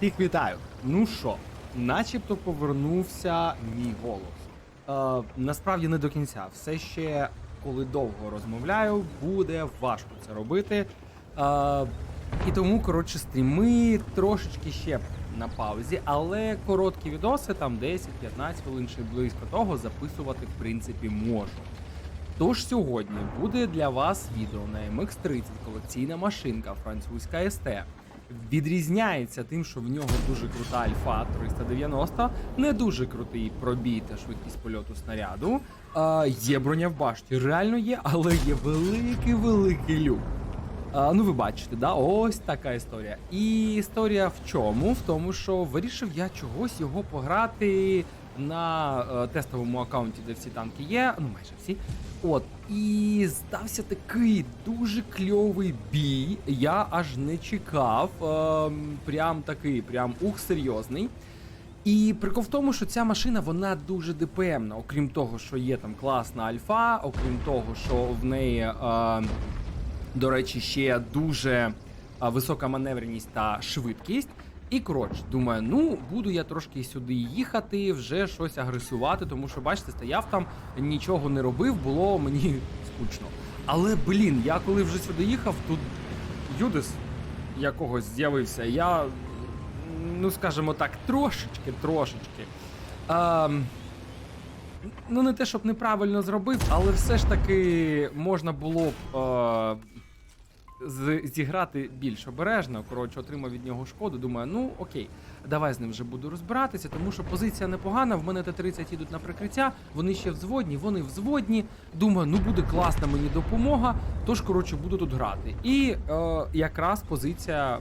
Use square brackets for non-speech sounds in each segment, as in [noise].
Всіх вітаю. Ну що, начебто повернувся мій голос. Е, насправді не до кінця. Все ще, коли довго розмовляю, буде важко це робити. Е, і тому, коротше, стріми трошечки ще на паузі, але короткі відоси, там 10-15 хвилин чи близько того, записувати в принципі можу. Тож сьогодні буде для вас відео на MX30 колекційна машинка французька СТ. Відрізняється тим, що в нього дуже крута альфа 390, не дуже крутий пробій та швидкість польоту снаряду. А, є броня в башті, реально є, але є великий великий люк. А, ну, ви бачите, да, ось така історія. І історія в чому? В тому, що вирішив я чогось його пограти на е, тестовому аккаунті, де всі танки є, ну майже всі. От, і здався такий дуже кльовий бій. Я аж не чекав. Е, прям такий, прям ух, серйозний. І прикол в тому, що ця машина вона дуже ДПМна, окрім того, що є там класна альфа, окрім того, що в неї, е, до речі, ще дуже е, висока маневреність та швидкість. І коротше, думаю, ну буду я трошки сюди їхати, вже щось агресувати, тому що, бачите, стояв там, нічого не робив, було мені [laughs] скучно. Але блін, я коли вже сюди їхав, тут Юдис якогось з'явився. Я, ну скажімо так, трошечки, трошечки. Ем, ну, не те, щоб неправильно зробив, але все ж таки можна було б. Е, зіграти більш обережно. Коротше, отримав від нього шкоду. Думаю, ну окей, давай з ним вже буду розбиратися, тому що позиція непогана. В мене Т-30 їдуть на прикриття, вони ще взводні, вони взводні. Думаю, ну буде класна мені допомога. Тож, коротше, буду тут грати. І е, якраз позиція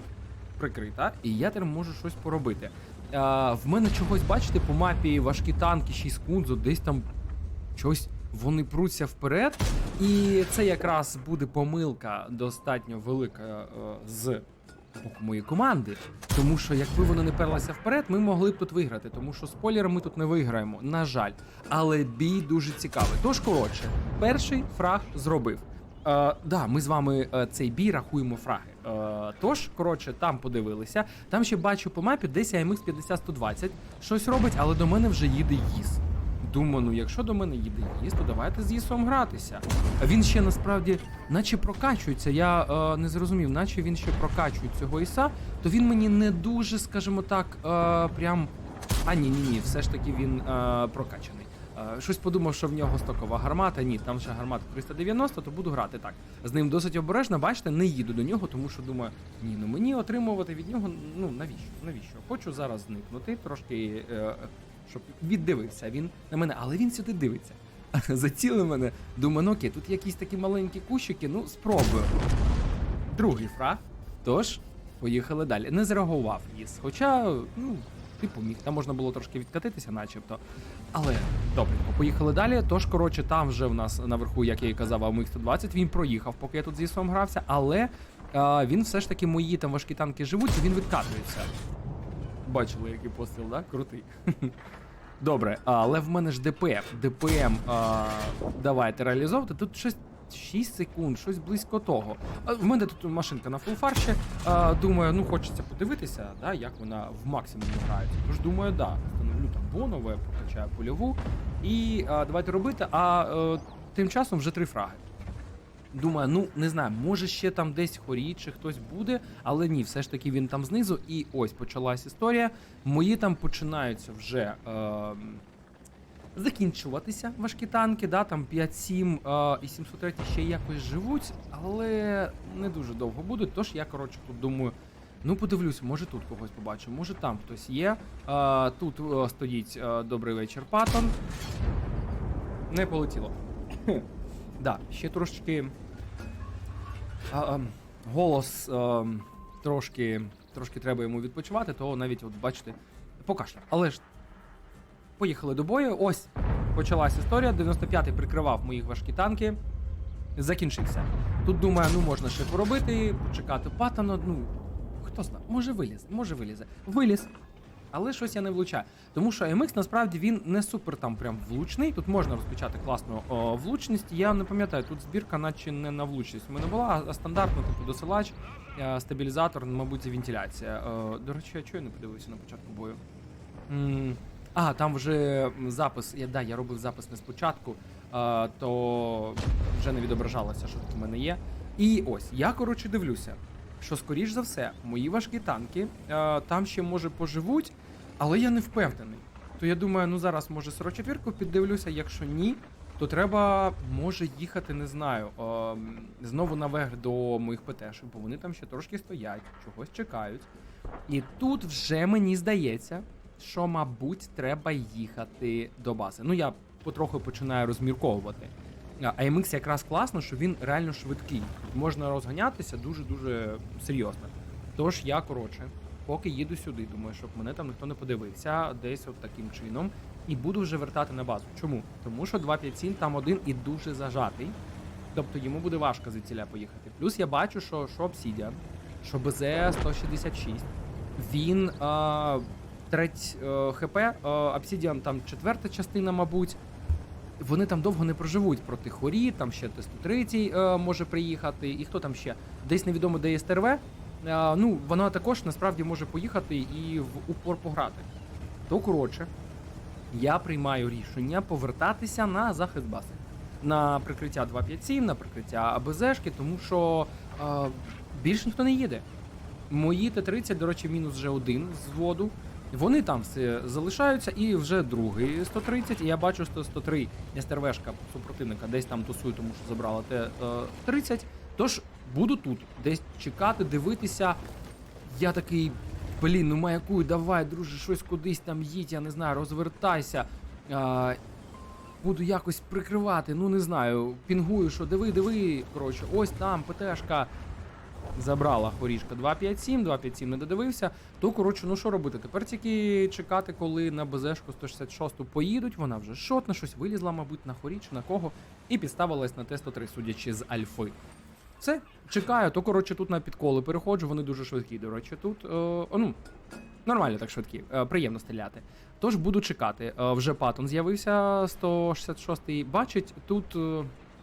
прикрита, і я тепер можу щось поробити. Е, в мене чогось, бачите, по мапі важкі танки, 6 кунзу, десь там щось вони пруться вперед, і це якраз буде помилка достатньо велика е, з боку моєї команди. Тому що якби вона не перлася вперед, ми могли б тут виграти, тому що спойлер ми тут не виграємо, на жаль. Але бій дуже цікавий. Тож, коротше, перший фраг зробив. Е, да, ми з вами е, цей бій рахуємо фраги. Е, тож, коротше, там подивилися. Там ще бачу по мапі десь AMX 50-120 щось робить, але до мене вже їде їс. Думаю, ну якщо до мене їде їс, то давайте з їсом гратися. А Він ще насправді, наче прокачується. Я е, не зрозумів, наче він ще прокачує цього іса, то він мені не дуже, скажімо так, е, прям. А ні, ні, ні, все ж таки він е, прокачаний. Е, щось подумав, що в нього стокова гармата. Ні, там ще гармата 390, то буду грати так. З ним досить обережно, бачите, не їду до нього, тому що думаю, ні, ну мені отримувати від нього, ну навіщо? Навіщо? Хочу зараз зникнути, трошки, е, щоб віддивився він на мене, але він сюди дивиться. [laughs] Зацілив мене. Думаю, ну окей, тут якісь такі маленькі кущики, ну спробую. Другий фраг. Тож, поїхали далі. Не зреагував їс. Хоча, ну, типу, міг, там можна було трошки відкатитися, начебто. Але добренько, поїхали далі. Тож, коротше, там вже в нас наверху, як я і казав, амх 120 він проїхав, поки я тут з Ісом грався, але а, він все ж таки мої там важкі танки живуть, і він відкатується. Бачили, який постріл, да? Крутий. [laughs] Добре, але в мене ж ДПМ. ДПМ а, давайте реалізовувати. Тут щось 6 секунд, щось близько того. А, в мене тут машинка на фулфарші. А, думаю, ну хочеться подивитися, да, як вона в максимумі грається. Тож думаю, да, встановлю там бонове, прокачаю польову. І а, давайте робити. А е, тим часом вже три фраги. Думаю, ну не знаю, може ще там десь хорі чи хтось буде, але ні, все ж таки він там знизу. І ось почалась історія. Мої там починаються вже е, закінчуватися важкі танки. Да, там 5-7 е, і 703 ще якось живуть, але не дуже довго будуть. Тож я коротше тут думаю. Ну, подивлюся, може тут когось побачу, може там хтось є. Е, тут е, стоїть е, добрий вечір, Паттон. Не полетіло. [laughs] Да, ще трошечки. А, ем, голос ем, трошки, трошки треба йому відпочивати, то навіть, от бачите, покашляв. Але ж поїхали до бою. Ось почалась історія. 95-й прикривав моїх важкі танки. Закінчився. Тут думаю, ну можна ще поробити, почекати патана. Ну, хто знає, може вилізе, може вилізе. Виліз. Але щось я не влучаю. Тому що MX насправді він не супер там прям влучний. Тут можна розпочати класну о, влучність. Я не пам'ятаю, тут збірка, наче не на влучність. У мене була а стандартно, типу досилач, е, стабілізатор, мабуть, і вентиляція. Е, До речі, а чого я не подивився на початку бою? М, А, там вже запис. Я, да, я робив запис не спочатку, а, то вже не відображалося, що тут у мене є. І ось, я коротше дивлюся, що скоріш за все, мої важкі танки а, там ще може поживуть, але я не впевнений. То я думаю, ну зараз може 44-ку піддивлюся, якщо ні, то треба може їхати, не знаю, ем, знову наверх до моїх ПТшок, бо вони там ще трошки стоять, чогось чекають. І тут вже мені здається, що, мабуть, треба їхати до бази. Ну, я потроху починаю розмірковувати. А AMX якраз класно, що він реально швидкий. Можна розганятися дуже-дуже серйозно. Тож я, коротше, поки їду сюди, думаю, щоб мене там ніхто не подивився, десь от таким чином, і буду вже вертати на базу. Чому? Тому що 257 там один і дуже зажатий. Тобто йому буде важко звідсіля поїхати. Плюс я бачу, що, що Obsidian, що БЗ 166, він е, треть е, ХП, е, Obsidian там четверта частина, мабуть. Вони там довго не проживуть проти хорі, там ще Т-103 е, може приїхати, і хто там ще? Десь невідомо де є СТРВ. Е, ну, вона також насправді може поїхати і в упор пограти. То коротше, я приймаю рішення повертатися на захист бази. На прикриття 257, на прикриття АБЗшки, тому що е, більше ніхто не їде. Мої Т-30, до речі, мінус вже один з воду. Вони там все залишаються, і вже другий 130. І я бачу, що 103 СТРВшка супротивника десь там тусує, тому що забрала Т-30. Тож буду тут десь чекати, дивитися. Я такий, блін, ну маякуй, давай, друже, щось кудись там їдь, я не знаю, розвертайся. А, буду якось прикривати, ну не знаю. Пінгую, що диви, диви. Коротше, ось там ПТшка забрала хорішка 257, 257 не додивився. То коротше, ну що робити? Тепер тільки чекати, коли на БЗшку 166 поїдуть. Вона вже шотна, щось вилізла, мабуть, на хорі чи на кого, і підставилась на Т-103, судячи з Альфи. Все, чекаю, то коротше тут на підколи переходжу, вони дуже швидкі. До речі, тут е, о, ну нормально так швидкі, е, приємно стріляти. Тож буду чекати. Е, вже патон з'явився 166-й. Бачить, тут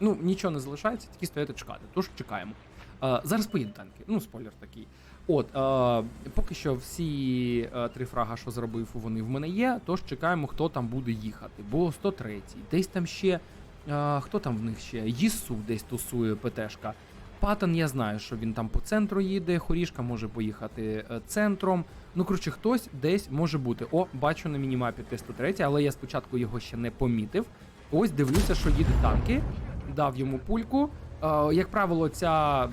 ну нічого не залишається, тільки стояти чекати. Тож чекаємо. Зараз поїдуть танки. Ну, спойлер такий. От, поки що всі три фрага, що зробив, вони в мене є. Тож чекаємо, хто там буде їхати. Бо 103-й, десь там ще. Хто там в них ще? Їсу десь тусує ПТшка. Паттон, я знаю, що він там по центру їде, хорішка може поїхати е, центром. Ну, коротше, хтось десь може бути. О, бачу на мінімапі Т-103, але я спочатку його ще не помітив. Ось дивлюся, що їде танки. Дав йому пульку. Е, як правило, ця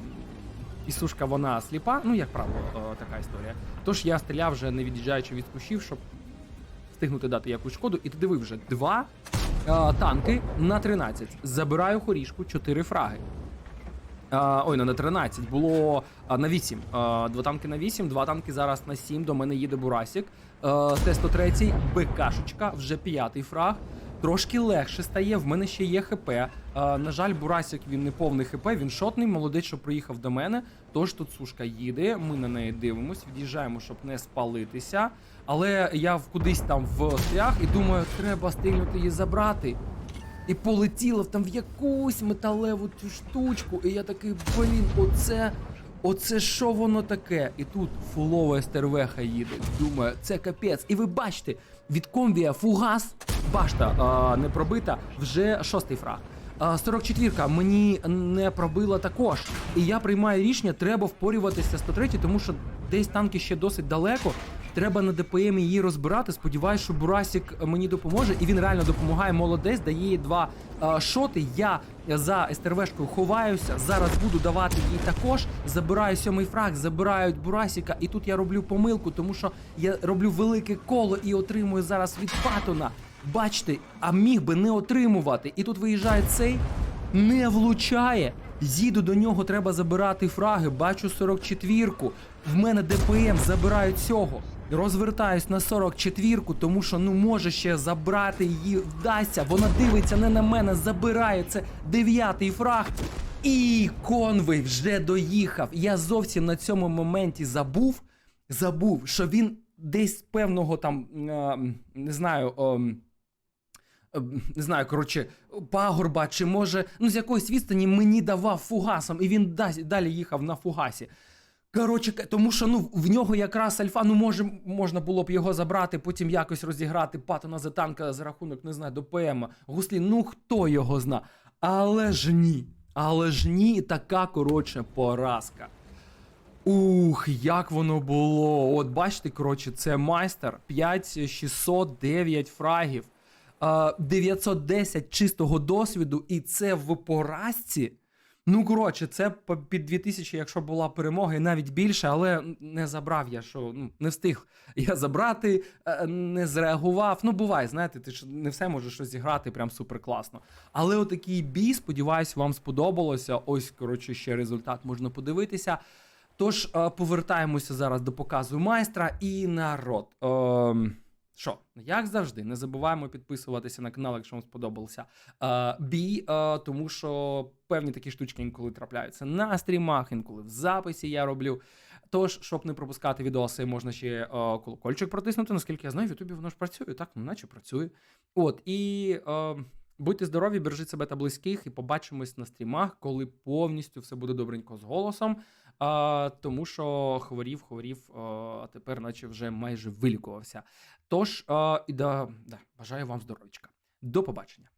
ісушка вона сліпа. Ну, як правило, е, така історія. Тож я стріляв вже не від'їжджаючи від кущів, щоб встигнути дати якусь шкоду. І ти диви вже два е, танки на 13. Забираю хорішку, 4 фраги. Ой, не на 13, було на 8. А, два танки на 8, два танки зараз на 7. До мене їде Бурасік. А, Т-103, БКшечка, вже п'ятий фраг. Трошки легше стає, в мене ще є ХП. На жаль, Бурасік він не повний ХП, він шотний, молодець, що приїхав до мене. Тож тут сушка їде, ми на неї дивимось, від'їжджаємо, щоб не спалитися. Але я кудись там в стрях і думаю, треба стильнути її забрати. І полетіло там в якусь металеву цю штучку. І я такий, блін, оце. Оце що воно таке? І тут фулова стервеха їде. Думаю, це капець. І ви бачите, від комвія фугас, башта а, не пробита, вже шостий фраг. А, 44-ка мені не пробила також. І я приймаю рішення, треба впорюватися 103, тому що десь танки ще досить далеко. Треба на ДПМ її розбирати. Сподіваюсь, що Бурасік мені допоможе, і він реально допомагає. Молодець, дає їй два е, шоти. Я за СТРВшкою ховаюся. Зараз буду давати їй також. Забираю сьомий фраг, забирають Бурасіка, і тут я роблю помилку, тому що я роблю велике коло і отримую зараз від Патона. Бачите, а міг би не отримувати. І тут виїжджає цей, не влучає. Їду до нього, треба забирати фраги. Бачу 44-ку. В мене ДПМ забираю цього. Розвертаюсь на 44-ку, тому що ну може ще забрати її вдасться. Вона дивиться не на мене, забирає це дев'ятий фраг. І конвой вже доїхав. Я зовсім на цьому моменті забув, забув, що він десь певного там, не знаю. е, не знаю, коротше, пагорба, чи може, ну, з якоїсь відстані мені давав фугасом, і він далі їхав на фугасі. Коротше, тому що ну, в нього якраз альфа, ну може, можна було б його забрати, потім якось розіграти Патона за танка за рахунок, не знаю, до ПМ. Гуслі, ну хто його зна. Але ж ні. Але ж ні, така коротше поразка. Ух, як воно було. От бачите, коротше, це майстер 5609 фрагів, е, 910 чистого досвіду, і це в поразці. Ну, коротше, це під 2000, якщо була перемога, і навіть більше, але не забрав я, що ну, не встиг я забрати, е, не зреагував. Ну, буває, знаєте, ти ж не все можеш розіграти прям супер класно. Але отакий бій, сподіваюсь, вам сподобалося. Ось, коротше, ще результат можна подивитися. Тож е, повертаємося зараз до показу майстра і народ. Ем, що, як завжди, не забуваємо підписуватися на канал, якщо вам сподобався е, бій, е, тому що певні такі штучки інколи трапляються на стрімах, інколи в записі я роблю. Тож, щоб не пропускати відоси, можна ще е, колокольчик протиснути. Наскільки я знаю, в Ютубі воно ж працює, так, ну наче працює. От, і е, будьте здорові, бережіть себе та близьких, і побачимось на стрімах, коли повністю все буде добренько з голосом. А, тому що хворів, хворів, а, тепер, наче вже майже вилікувався. Тож, а, і да, да, бажаю вам здоров'ячка. До побачення.